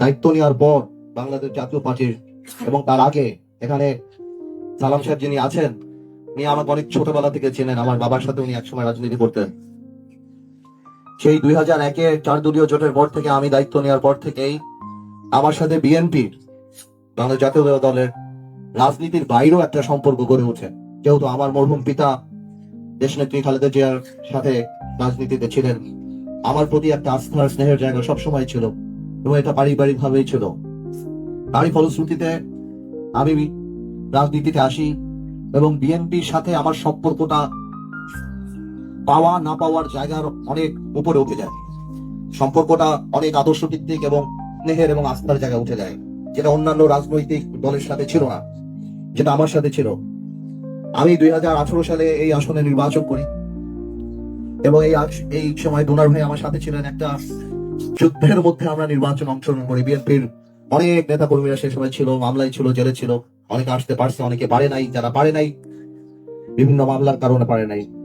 দায়িত্ব নেওয়ার পর বাংলাদেশ জাতীয় পার্টির এবং তার আগে এখানে সালাম সাহেব যিনি আছেন উনি আমাকে অনেক ছোটবেলা থেকে চেনেন, আমার বাবার সাথে উনি একসময় রাজনীতি করতেন। সেই দুই হাজার একে চার দলীয় জোটের পর থেকে আমি দায়িত্ব নেওয়ার পর থেকেই আমার সাথে বিএনপি বাংলাদেশ জাতীয় দলের রাজনীতির বাইরেও একটা সম্পর্ক গড়ে ওঠে যেহেতু আমার মরহুম পিতা দেশনেত্রী খালেদা জিয়ার সাথে রাজনীতিতে ছিলেন, আমার প্রতি একটা আস্থার স্নেহের জায়গা সবসময় ছিল। এবং এটা পারিবারিক ভাবেই ছিল। তারই ফলশ্রুতিতে আমি রাজনীতিতে আসি এবং বিএনপির সাথে আমার সম্পর্কটা পাওয়া না পাওয়ার জায়গার অনেক উপরে উঠে যায়। সম্পর্কটা অনেক আদর্শ ভিত্তিক এবং স্নেহের এবং আস্থার জায়গায় উঠে যায়, যেটা অন্যান্য রাজনৈতিক দলের সাথে ছিল না, যেটা আমার সাথে ছিল। আমি দুই হাজার আঠারো সালে এই আসনে নির্বাচন করি এবং এই এই সময় ডোনার ভাই আমার সাথে ছিলেন একটা যুদ্ধের মধ্যে আমরা নির্বাচন অংশগ্রহণ করি। বিএনপির অনেক নেতা কর্মীরা সে সময় ছিল, মামলায় ছিল, জেলে ছিল। অনেকে আসতে পারছে, অনেকে পারে নাই। যারা পারে নাই, বিভিন্ন মামলার কারণে পারে নাই।